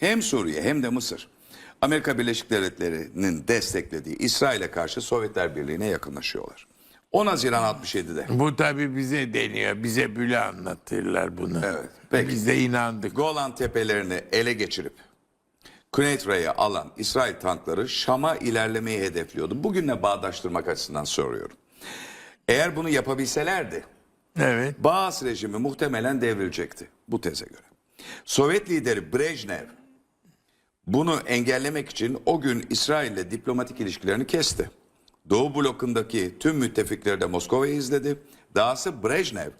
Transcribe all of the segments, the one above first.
Hem Suriye hem de Mısır Amerika Birleşik Devletleri'nin desteklediği İsrail'e karşı Sovyetler Birliği'ne yakınlaşıyorlar. 10 Haziran 67'de Bu tabi bize deniyor. Bize bile anlatırlar bunu. Evet, peki. Biz de inandık. Golan Tepelerini ele geçirip Künetra'yı alan İsrail tankları Şam'a ilerlemeyi hedefliyordu. Bugünle bağdaştırmak açısından soruyorum. Eğer bunu yapabilselerdi Evet. Baas rejimi muhtemelen devrilecekti bu teze göre. Sovyet lideri Brejnev bunu engellemek için o gün İsrail'le diplomatik ilişkilerini kesti. Doğu blokundaki tüm müttefikleri de Moskova'ya izledi. Dahası Brejnev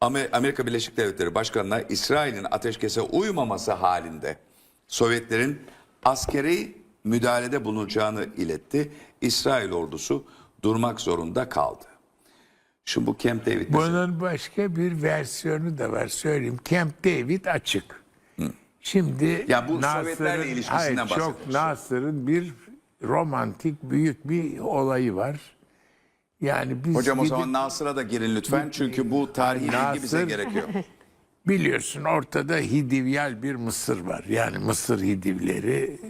Amer- Amerika Birleşik Devletleri Başkanı'na İsrail'in ateşkese uymaması halinde Sovyetlerin askeri müdahalede bulunacağını iletti. İsrail ordusu durmak zorunda kaldı. Şimdi bu Camp David Bunun başka bir versiyonu da var. Söyleyeyim. Camp David açık. Şimdi Ya bu Nasır'ın- Sovyetlerle ilişkisinden Hayır, çok. Nasır'ın bir romantik büyük bir olayı var. Yani biz Hocam o gidip- zaman Nasır'a da girin lütfen çünkü bu tarihi bilgi bize Nasır- gerekiyor. Biliyorsun ortada Hidivyal bir Mısır var. Yani Mısır Hidivleri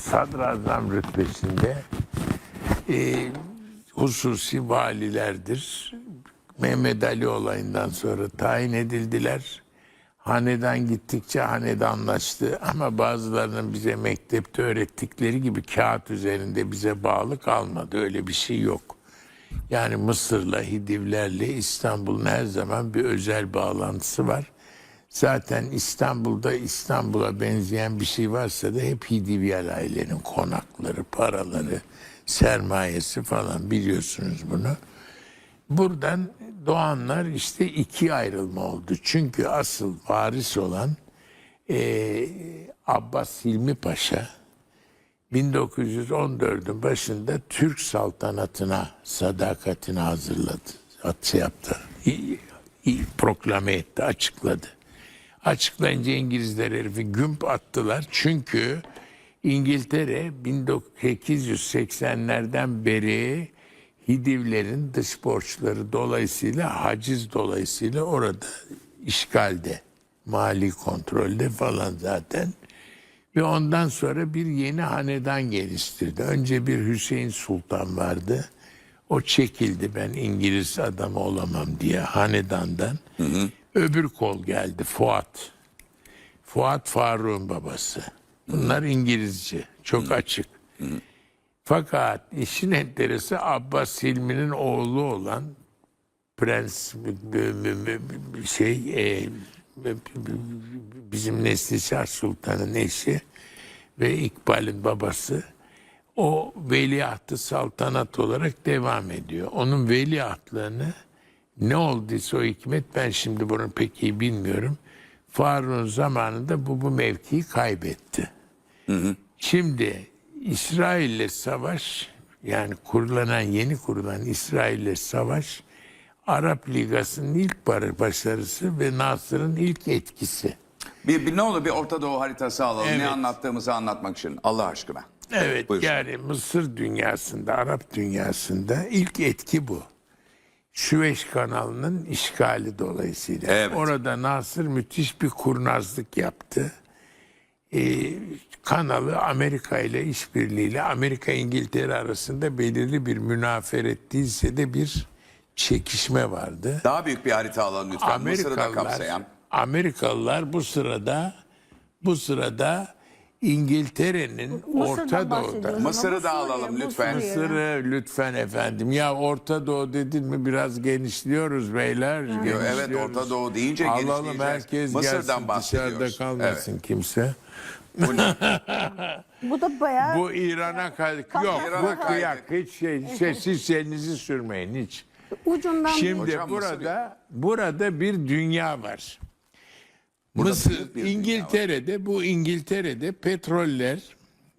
sadrazam rütbesinde e, hususi valilerdir. Mehmet Ali olayından sonra tayin edildiler. Hanedan gittikçe hanedanlaştı ama bazılarının bize mektepte öğrettikleri gibi kağıt üzerinde bize bağlı kalmadı. Öyle bir şey yok. Yani Mısır'la, Hidivlerle İstanbul'un her zaman bir özel bağlantısı var. Zaten İstanbul'da İstanbul'a benzeyen bir şey varsa da hep Hidivyal ailenin konakları, paraları, sermayesi falan biliyorsunuz bunu. Buradan doğanlar işte iki ayrılma oldu. Çünkü asıl varis olan eee, Abbas Hilmi Paşa 1914'ün başında Türk saltanatına sadakatini hazırladı. At şey yaptı. İ- i- proklame etti, açıkladı. Açıklayınca İngilizler herifi gümp attılar. Çünkü İngiltere 1880'lerden beri Hidivlerin dış borçları dolayısıyla haciz dolayısıyla orada işgalde, mali kontrolde falan zaten. Ve ondan sonra bir yeni hanedan geliştirdi. Önce bir Hüseyin Sultan vardı. O çekildi ben İngiliz adamı olamam diye hanedandan. Öbür kol geldi Fuat. Fuat Faruk'un babası. Bunlar İngilizce. Çok açık. Fakat işin enteresi Abbas Hilmi'nin oğlu olan Prens şey e, bizim Neslişah Sultan'ın eşi ve İkbal'in babası o veliahtı saltanat olarak devam ediyor. Onun veliahtlığını ne olduysa o hikmet ben şimdi bunu pek iyi bilmiyorum. Faruk'un zamanında bu bu mevkiyi kaybetti. Şimdi İsrail'le savaş yani kurulan yeni kurulan İsrail'le savaş Arap Ligası'nın ilk başarısı ve Nasır'ın ilk etkisi. Bir, bir ne olur bir Orta Doğu haritası alalım. Evet. Ne anlattığımızı anlatmak için Allah aşkına. Evet Buyurun. yani Mısır dünyasında, Arap dünyasında ilk etki bu. Süveyş kanalının işgali dolayısıyla. Evet. Orada Nasır müthiş bir kurnazlık yaptı. Ee, kanalı Amerika ile işbirliğiyle Amerika İngiltere arasında belirli bir münaferet değilse de bir çekişme vardı. Daha büyük bir harita alalım lütfen. Mısır'ı da Amerikalılar, kapsayan. Amerikalılar bu sırada bu sırada İngiltere'nin Mısır'dan Orta Doğu'da bahsediyoruz Mısır'ı da alalım lütfen. Mısır'ı lütfen efendim. Ya Orta Doğu dedin mi biraz genişliyoruz beyler. Evet genişliyoruz. Orta Doğu deyince Alalım genişleyeceğiz. herkes Mısır'dan gelsin bahsediyoruz. dışarıda kalmasın kimse. Bu ne? Bu da bayağı Bu İran'a kaydık. Yok İran'a bu kıyak. Hiç şey, şey, siz elinizi sürmeyin hiç. ucundan Şimdi Hocam Mısır burada burada bir dünya var. Burada Mısır, İngiltere'de bu İngiltere'de petroller,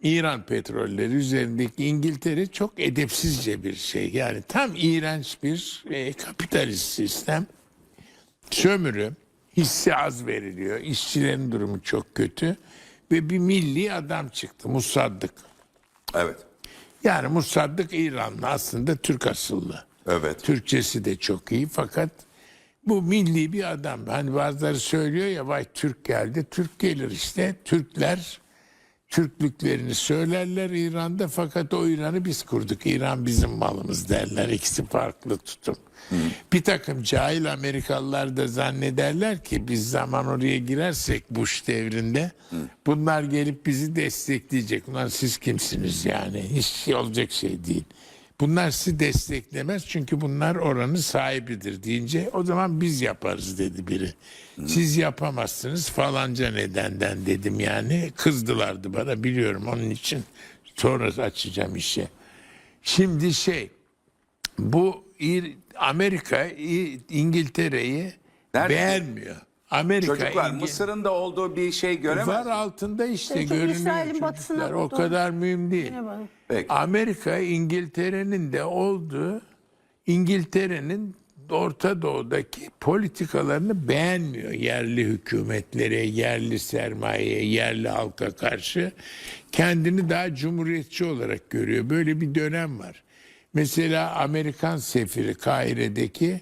İran petrolleri üzerindeki İngiltere çok edepsizce bir şey. Yani tam iğrenç bir e, kapitalist sistem. Sömürü, hisse az veriliyor. İşçilerin durumu çok kötü. Ve bir milli adam çıktı Musaddık. evet. Yani Musaddık İranlı aslında Türk asıllı. Evet. Türkçesi de çok iyi fakat Bu milli bir adam. Hani bazıları söylüyor ya vay Türk geldi. Türk gelir işte. Türkler Türklüklerini söylerler İran'da fakat o İran'ı biz kurduk. İran bizim malımız derler. İkisi farklı tutum. Bir takım cahil Amerikalılar da zannederler ki biz zaman oraya girersek Bush devrinde bunlar gelip bizi destekleyecek. Ulan siz kimsiniz yani? Hiç şey olacak şey değil. Bunlar sizi desteklemez çünkü bunlar oranın sahibidir deyince o zaman biz yaparız dedi biri. Siz yapamazsınız falanca nedenden dedim yani. Kızdılardı bana biliyorum onun için sonra açacağım işe. Şimdi şey bu Amerika İngiltere'yi Nerede? beğenmiyor. Amerika Çocuklar İngi- Mısır'ın da olduğu bir şey göremez. var altında işte Çok görünüyor İsrail'in batısına çocuklar. O doğru. kadar mühim değil. Var. Peki. Amerika İngiltere'nin de olduğu İngiltere'nin Orta Doğu'daki politikalarını beğenmiyor. Yerli hükümetlere, yerli sermayeye, yerli halka karşı kendini daha cumhuriyetçi olarak görüyor. Böyle bir dönem var. Mesela Amerikan sefiri Kahire'deki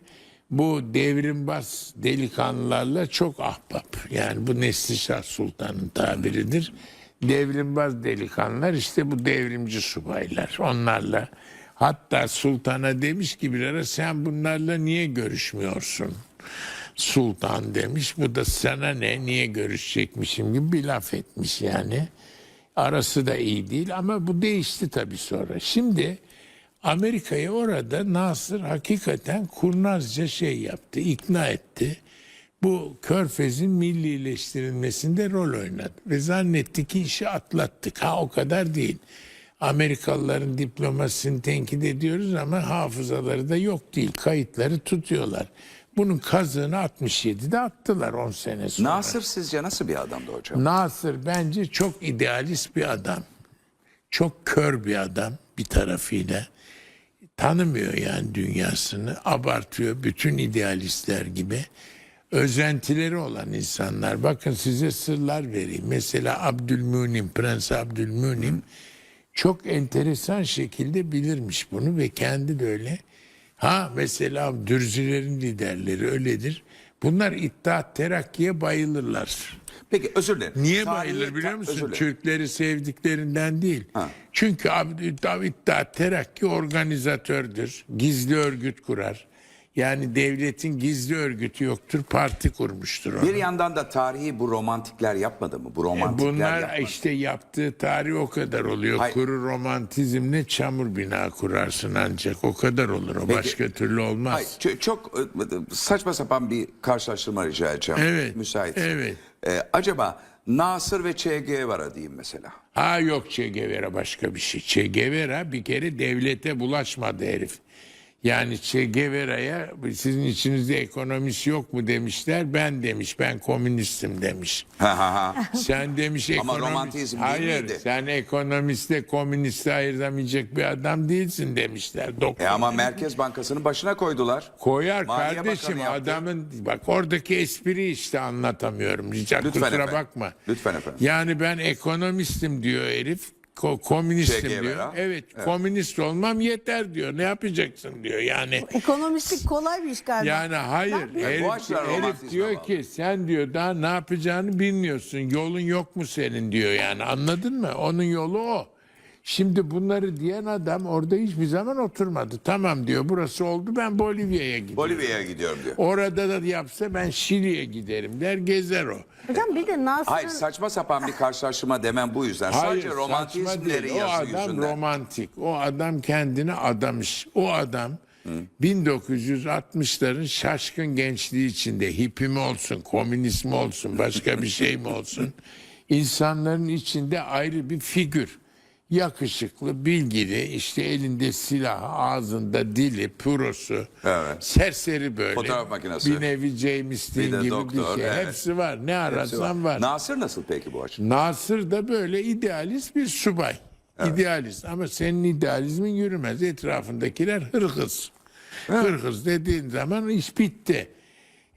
bu devrimbaz delikanlılarla çok ahbap. Yani bu Neslişah Sultan'ın tabiridir. Devrimbaz delikanlılar işte bu devrimci subaylar. Onlarla hatta sultana demiş ki bir ara sen bunlarla niye görüşmüyorsun? Sultan demiş. Bu da sana ne niye görüşecekmişim gibi bir laf etmiş yani. Arası da iyi değil ama bu değişti tabii sonra. Şimdi Amerika'yı orada Nasır hakikaten kurnazca şey yaptı, ikna etti. Bu körfezin millileştirilmesinde rol oynadı. Ve zannetti ki işi atlattık. Ha o kadar değil. Amerikalıların diplomasisini tenkit ediyoruz ama hafızaları da yok değil. Kayıtları tutuyorlar. Bunun kazığını 67'de attılar 10 sene sonra. Nasır sizce nasıl bir adamdı hocam? Nasır bence çok idealist bir adam. Çok kör bir adam bir tarafıyla. Tanımıyor yani dünyasını. Abartıyor bütün idealistler gibi. Özentileri olan insanlar. Bakın size sırlar vereyim. Mesela Abdülmünim, Prens Abdülmünim çok enteresan şekilde bilirmiş bunu ve kendi de öyle. Ha mesela Dürzilerin liderleri öyledir. Bunlar İttihat Terakki'ye bayılırlar. Peki özür dilerim. Niye Tarihi- bayılır biliyor musun? Türkleri sevdiklerinden değil. Ha. Çünkü İttihat Terakki organizatördür. Gizli örgüt kurar. Yani devletin gizli örgütü yoktur. Parti kurmuştur onu. Bir yandan da tarihi bu romantikler yapmadı mı? Bu romantikler E, Bunlar yapmadı. işte yaptığı tarih o kadar oluyor. Hayır. Kuru romantizmle çamur bina kurarsın ancak. O kadar olur. O başka türlü olmaz. Hayır, ço- çok e, saçma sapan bir karşılaştırma rica edeceğim. Evet, Müsait. evet. Ee, acaba Nasır ve Che Guevara diyeyim mesela. Ha yok Che Guevara başka bir şey. Che Guevara bir kere devlete bulaşmadı herif. Yani Che Guevara'ya sizin içinizde ekonomist yok mu demişler. Ben demiş ben komünistim demiş. Sen demiş Ama ekonomist. romantizm değil Hayır miydi? sen ekonomistle komüniste ayıramayacak bir adam değilsin demişler. Doktor. E ama Merkez Bankası'nın başına koydular. Koyar Maliye kardeşim Bakanı yaptı. adamın bak oradaki espri işte anlatamıyorum. Rica Lütfen kusura efendim. bakma. Lütfen efendim. Yani ben ekonomistim diyor herif. Ko- komünistim Che diyor. Guevara. Evet, komünist olmam yeter diyor. Ne yapacaksın diyor. Yani Ekonomistlik kolay bir iş galiba. yani hayır. Herif, herif diyor ki sen diyor daha ne yapacağını bilmiyorsun. Yolun yok mu senin diyor yani. Anladın mı? Onun yolu o. Şimdi bunları diyen adam orada hiçbir zaman oturmadı. Tamam diyor burası oldu ben Bolivya'ya gidiyorum. Bolivya'ya gidiyorum diyor. Orada da yapsa ben Şili'ye giderim der gezer o. Hocam bir de Nasır'ın Hayır saçma sapan bir karşılaştırma demem bu yüzden. Hayır, Sadece romantizmleri değil. O yazı adam yüzünden. romantik. O adam kendine adamış. O adam 1960'ların şaşkın gençliği içinde hippi mi olsun, komünist mi olsun, başka bir şey mi olsun? insanların içinde ayrı bir figür. Yakışıklı, bilgili, işte elinde silah, ağzında dili, purosu, Evet. serseri böyle. Fotoğraf makinesi. Bir nevi James Bir Dean de gibi doktor, bir şey. evet. Hepsi var. Ne ararsan var. Nasır nasıl peki bu açıdan? Nasır da böyle idealist bir subay. İdealist ama senin idealizmin yürümez. Etrafındakiler hırkız. Hırkız dediğin zaman iş bitti.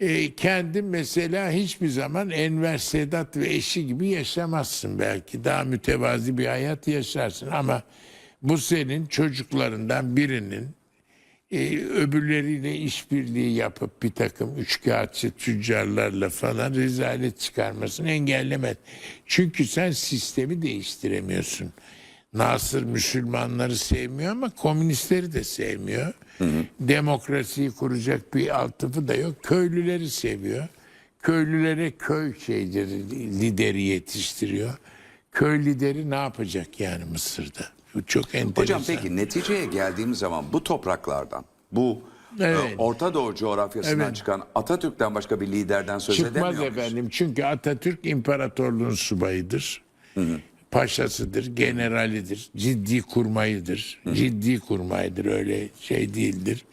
Ee, kendin mesela hiçbir zaman Enver Sedat ve eşi gibi yaşamazsın belki. Daha mütevazi bir hayat yaşarsın ama bu senin çocuklarından birinin e, öbürleriyle işbirliği yapıp bir takım üçkağıtçı tüccarlarla falan rezalet çıkarmasını engellemez. Çünkü sen sistemi değiştiremiyorsun. Nasır Müslümanları sevmiyor ama komünistleri de sevmiyor. Demokrasiyi kuracak bir altyapı da yok. Köylüleri seviyor. Köylülere köy şeyleri lideri yetiştiriyor. Köy lideri ne yapacak yani Mısır'da? Bu çok enteresan. Hocam peki neticeye geldiğimiz zaman bu topraklardan, bu e, Evet. Orta Doğu coğrafyasından Evet. çıkan Atatürk'ten başka bir liderden söz Çıkmaz edemiyor muyuz? efendim. Çünkü Atatürk imparatorluğun subayıdır. Paşasıdır, generalidir, ciddi kurmayıdır. Ciddi kurmaydır öyle şey değildir.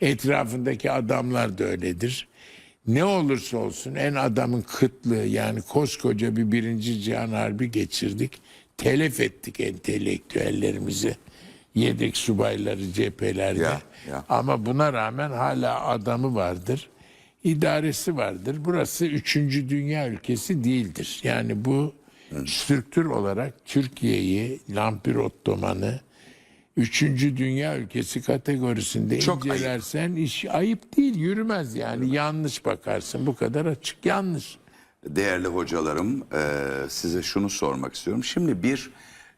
Etrafındaki adamlar da öyledir. Ne olursa olsun en adamın kıtlığı yani koskoca bir birinci cihan harbi geçirdik. Telef ettik entelektüellerimizi. Yedek subayları cephelerde. Ya, ya. Ama buna rağmen hala adamı vardır. idaresi vardır. Burası üçüncü dünya ülkesi değildir. Yani bu strüktür olarak Türkiye'yi, Lampir Ottoman'ı üçüncü dünya ülkesi kategorisinde Çok ayıp. incelersen iş ayıp değil, yürümez yani. Yanlış bakarsın. Bu kadar açık yanlış. Değerli hocalarım e, size şunu sormak istiyorum. Şimdi bir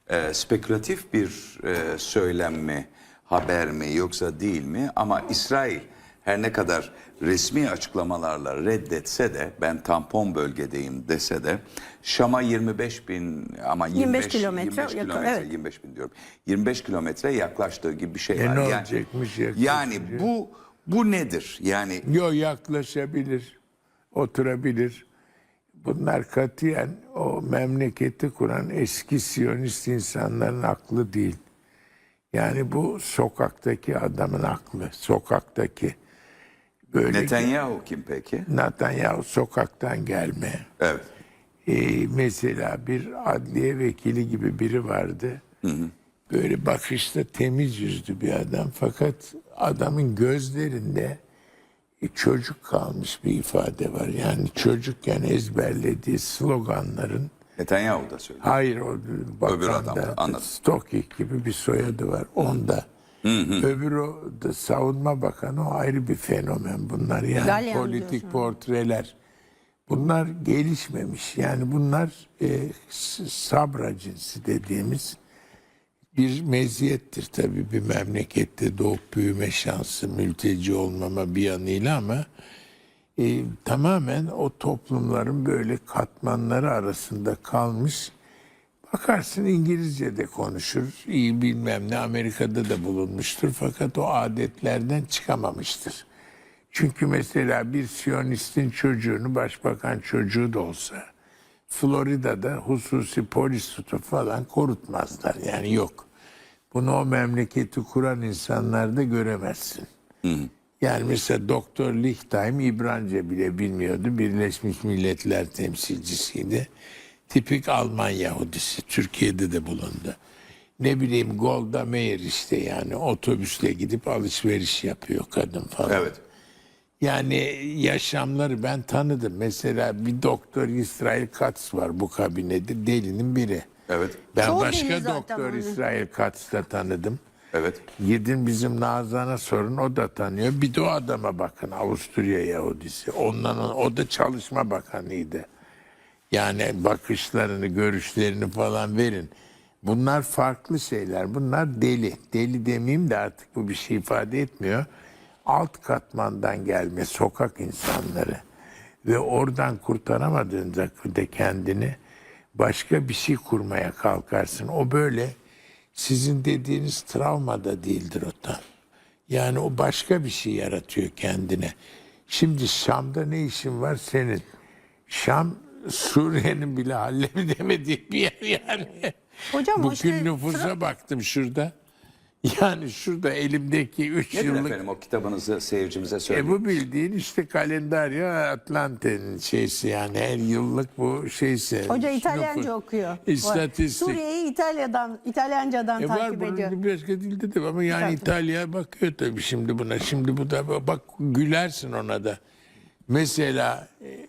e, spekülatif bir e, söylem mi, haber mi yoksa değil mi? Ama İsrail her ne kadar resmi açıklamalarla reddetse de ben tampon bölgedeyim dese de Şam'a 25 bin ama 25, 25 kilometre 25 yakın, kilometre evet. 25 bin diyorum. 25 kilometre yaklaştığı gibi bir şey E var. ne yani, olacakmış yani bu bu nedir? Yani Yo yaklaşabilir, oturabilir. Bunlar katiyen o memleketi kuran eski Siyonist insanların aklı değil. Yani bu sokaktaki adamın aklı, sokaktaki. Böyle Netanyahu kim peki? Netanyahu sokaktan gelme. Evet. Ee, mesela bir adliye vekili gibi biri vardı. Böyle bakışta temiz yüzlü bir adam. Fakat adamın gözlerinde e, çocuk kalmış bir ifade var. Yani çocukken ezberlediği sloganların Netanyahu da söylüyor. Hayır o Öbür adam da. Stokik gibi bir soyadı var. Onda. Öbürü o da savunma bakanı o ayrı bir fenomen bunlar yani Galyan politik portreler. Bunlar gelişmemiş yani bunlar e, sabra cinsi dediğimiz bir meziyettir tabii bir memlekette doğup büyüme şansı mülteci olmama bir yanıyla ama e, tamamen o toplumların böyle katmanları arasında kalmış. Bakarsın İngilizce de konuşur, iyi bilmem ne Amerika'da da bulunmuştur fakat o adetlerden çıkamamıştır. Çünkü mesela bir Siyonistin çocuğunu başbakan çocuğu da olsa Florida'da hususi polis tutup falan korutmazlar yani yok. Bunu o memleketi kuran insanlarda göremezsin. Yani mesela Doktor Lichtheim İbranice bile bilmiyordu. Birleşmiş Milletler temsilcisiydi. Tipik Alman Yahudisi. Türkiye'de de bulundu. Ne bileyim Golda Meir işte yani otobüsle gidip alışveriş yapıyor kadın falan. Evet. Yani yaşamları ben tanıdım. Mesela bir doktor İsrail Katz var bu kabinede delinin biri. Evet. Ben Çoğu başka zaten doktor onu. İsrail Katz'ta tanıdım. Evet. Gidin bizim Nazan'a sorun o da tanıyor. Bir de o adama bakın Avusturya Yahudisi. Ondan o da çalışma bakanıydı. Yani bakışlarını, görüşlerini falan verin. Bunlar farklı şeyler. Bunlar deli. Deli demeyeyim de artık bu bir şey ifade etmiyor. Alt katmandan gelme sokak insanları. Ve oradan kurtaramadığında de kendini başka bir şey kurmaya kalkarsın. O böyle sizin dediğiniz travma da değildir o tam. Yani o başka bir şey yaratıyor kendine. Şimdi Şam'da ne işin var senin? Şam Suriye'nin bile halledemediği bir yer yani. Hocam Bugün işte nüfusa baktım şurada. Yani şurada elimdeki 3 Nedir yıllık efendim o kitabınızı seyircimize e söyleyin. bu bildiğin işte kalendarya Atlante'nin şeysi yani her yıllık bu şeysi. Hoca İtalyanca nüfus- okuyor. İstatistik. Suriye'yi İtalya'dan, İtalyancadan E takip var ediyor. bunun bir başka dilde de ama yani. İtalya bakıyor tabii şimdi buna. Şimdi bu da bak gülersin ona da. Mesela e,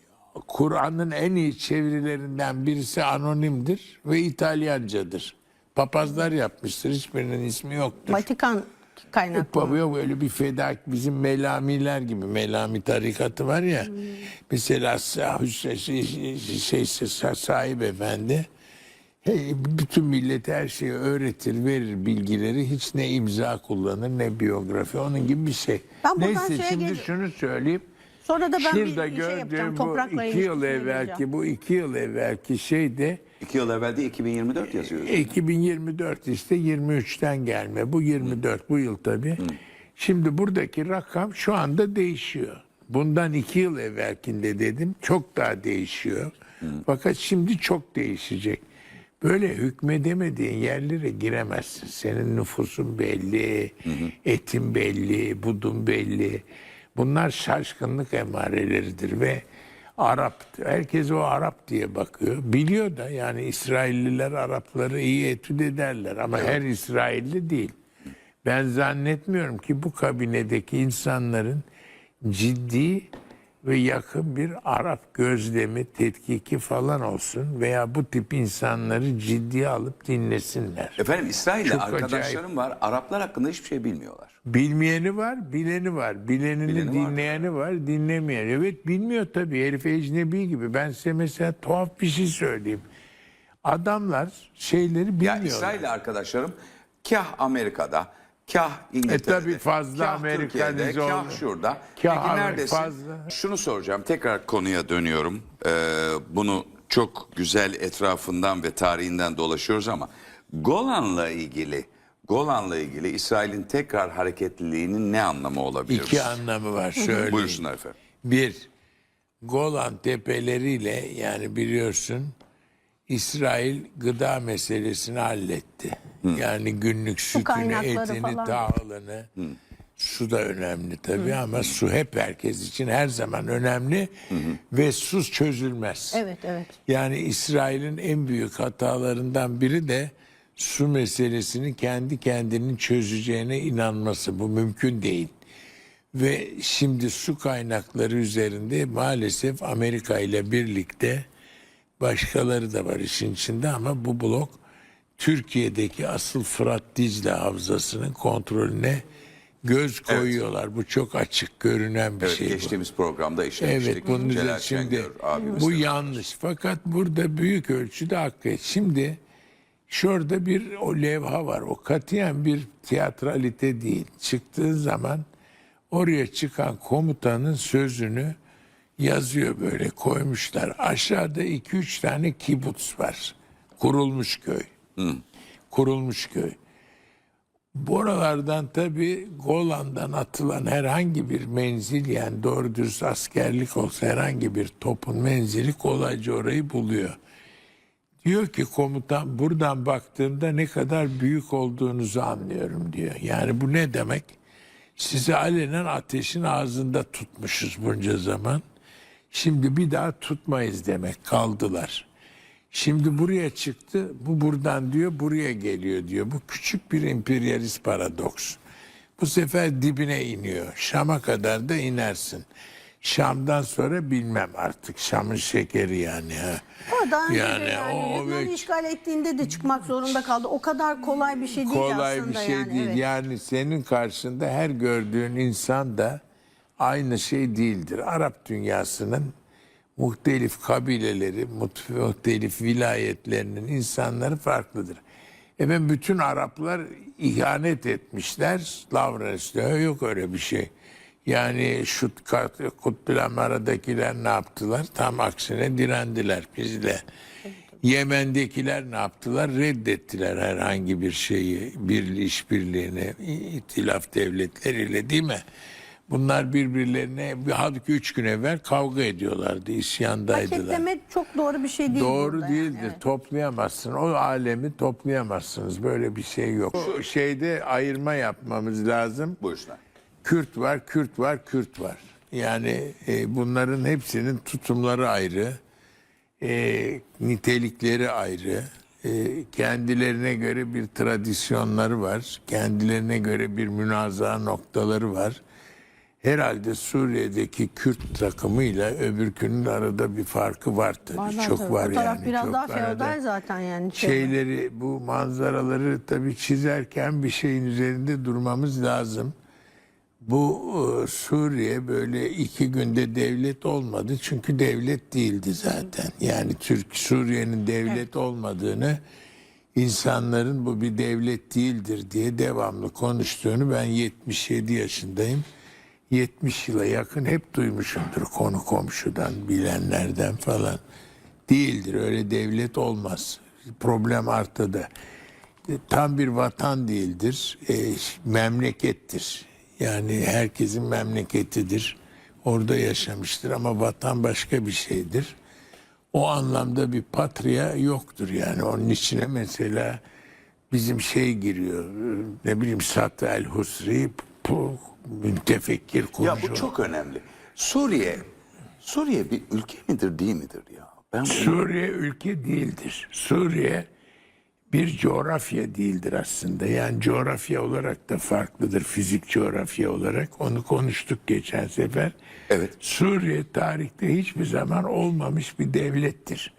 Kur'an'ın en iyi çevirilerinden birisi anonimdir ve İtalyancadır. Papazlar yapmıştır. Hiçbirinin ismi yoktur. Vatikan kaynaklı. Baba yok öyle bir feda bizim melamiler gibi melami tarikatı var ya. Mesela Sa- şey, şey, sahip efendi hey, bütün millete her şeyi öğretir, verir bilgileri. Hiç ne imza kullanır ne biyografi. Onun gibi bir şey. Ben Neyse şimdi şunu söyleyeyim. Sonra da ben Şurada bir şey yapacağım. gördüğüm bu Toprakla iki yıl ilişkisine evvelki geleceğim. bu iki yıl evvelki şey de İki yıl evvel de 2024 yazıyor. 2024 işte 23'ten gelme. Bu 24 bu yıl tabii. Şimdi buradaki rakam şu anda değişiyor. Bundan iki yıl evvelkinde dedim çok daha değişiyor. Fakat şimdi çok değişecek. Böyle hükmedemediğin yerlere giremezsin. Senin nüfusun belli, etin belli, budun belli. Bunlar şaşkınlık emareleridir ve Arap, herkes o Arap diye bakıyor. Biliyor da yani İsrailliler Arapları iyi etüt ederler ama her İsrailli değil. Ben zannetmiyorum ki bu kabinedeki insanların ciddi ve yakın bir Arap gözlemi, tetkiki falan olsun veya bu tip insanları ciddiye alıp dinlesinler. Efendim İsrail'le Çok arkadaşlarım var. Araplar hakkında hiçbir şey bilmiyorlar. Bilmeyeni var, bileni var. Bilenini Bileni var. dinleyeni var, dinlemeyeni. Evet bilmiyor tabii. Herif ecnebi gibi. Ben size mesela tuhaf bir şey söyleyeyim. Adamlar şeyleri Ya bilmiyorlar. İsrail'le arkadaşlarım kah Amerika'da, kah İngiltere'de, E tabii fazla kah Amerikanize Türkiye'de, kah şurada. Kah Peki neredesin? fazla. Şunu soracağım. Tekrar konuya dönüyorum. Ee, bunu çok güzel etrafından ve tarihinden dolaşıyoruz ama Golan'la ilgili Golan'la ilgili İsrail'in tekrar hareketliliğinin ne anlamı olabilir? İki anlamı var. Şöyle. Buyursunlar efendim. Bir, Golan tepeleriyle yani biliyorsun İsrail gıda meselesini halletti. Yani günlük sütünü, etini, falan. tahılını. Su da önemli tabii ama su hep herkes için her zaman önemli ve su çözülmez. Evet evet. Yani İsrail'in en büyük hatalarından biri de su meselesini kendi kendinin çözeceğine inanması. Bu mümkün değil. Ve şimdi su kaynakları üzerinde maalesef Amerika ile birlikte başkaları da var işin içinde ama bu blok Türkiye'deki asıl Fırat Dicle havzasının kontrolüne göz koyuyorlar. Bu çok açık görünen bir Evet, şey bu. geçtiğimiz programda işlemiştik. Evet bunun üzerine şimdi bu yanlış. Fakat burada büyük ölçüde haklı. Şimdi şurada bir o levha var. O katiyen bir tiyatralite değil. Çıktığı zaman oraya çıkan komutanın sözünü yazıyor böyle koymuşlar. Aşağıda iki üç tane kibuts var. Kurulmuş köy. Kurulmuş köy. Buralardan tabi Golan'dan atılan herhangi bir menzil yani doğru dürüst askerlik olsa herhangi bir topun menzili kolayca orayı buluyor. Diyor ki komutan buradan baktığımda ne kadar büyük olduğunuzu anlıyorum diyor. Yani bu ne demek? Sizi alenen ateşin ağzında tutmuşuz bunca zaman. Şimdi bir daha tutmayız demek kaldılar. Şimdi buraya çıktı. Bu buradan diyor buraya geliyor diyor. Bu küçük bir emperyalist paradoks. Bu sefer dibine iniyor. Şam'a kadar da inersin. Şam'dan sonra bilmem artık. Şam'ın şekeri yani. Ha. Ama daha önce Yani de yani o- o Lübnan'ı işgal ettiğinde de çıkmak zorunda kaldı. O kadar kolay bir şey değil kolay aslında bir şey yani. değil. evet. Yani senin karşında her gördüğün insan da aynı şey değildir. Arap dünyasının muhtelif kabileleri, muhtelif vilayetlerinin insanları farklıdır. Efendim bütün Araplar ihanet etmişler. Lavres'te yok öyle bir şey. Yani şu Kutlu'la ne yaptılar? Tam aksine direndiler bizle. Yemen'dekiler ne yaptılar? Reddettiler herhangi bir şeyi, bir işbirliğini, itilaf devletleriyle değil mi? Bunlar birbirlerine bir halbuki üç gün evvel kavga ediyorlardı, isyandaydılar. Paketlemek çok doğru bir şey değil. Doğru burada yani, değildir. evet. Toplayamazsın. O alemi toplayamazsınız. Böyle bir şey yok. Şu şeyde ayırma yapmamız lazım. Buyursunlar. Kürt var, Kürt var, Kürt var. Yani e, bunların hepsinin tutumları ayrı, e, nitelikleri ayrı, e, kendilerine göre bir tradisyonları var, kendilerine göre bir münazara noktaları var. Herhalde Suriye'deki Kürt takımıyla öbürkünün arada bir farkı var tabii. Bazen Çok tabii. var o taraf yani. biraz çok daha feodal zaten yani. şey. şeyleri bu manzaraları tabii çizerken bir şeyin üzerinde durmamız lazım. Bu e, Suriye böyle iki günde devlet olmadı çünkü devlet değildi zaten. Yani Türk Suriye'nin devlet olmadığını insanların bu bir devlet değildir diye devamlı konuştuğunu ben 77 yaşındayım. 70 yıla yakın hep duymuşumdur konu komşudan, bilenlerden falan. Değildir öyle devlet olmaz. Problem ortada. E, Tam bir vatan değildir, e, memlekettir. Yani herkesin memleketidir. Orada yaşamıştır ama vatan başka bir şeydir. O anlamda bir patria yoktur yani. Onun içine mesela bizim şey giriyor. e, Ne bileyim Satı El Husri, bu müntefekkir kurucu. Ya bu çok önemli. Suriye, Suriye bir ülke midir değil midir ya? Ben Suriye ülke değildir. Suriye bir coğrafya değildir aslında. Yani coğrafya olarak da farklıdır. Fizik coğrafya olarak. Onu konuştuk geçen sefer. Evet. Suriye tarihte hiçbir zaman olmamış bir devlettir.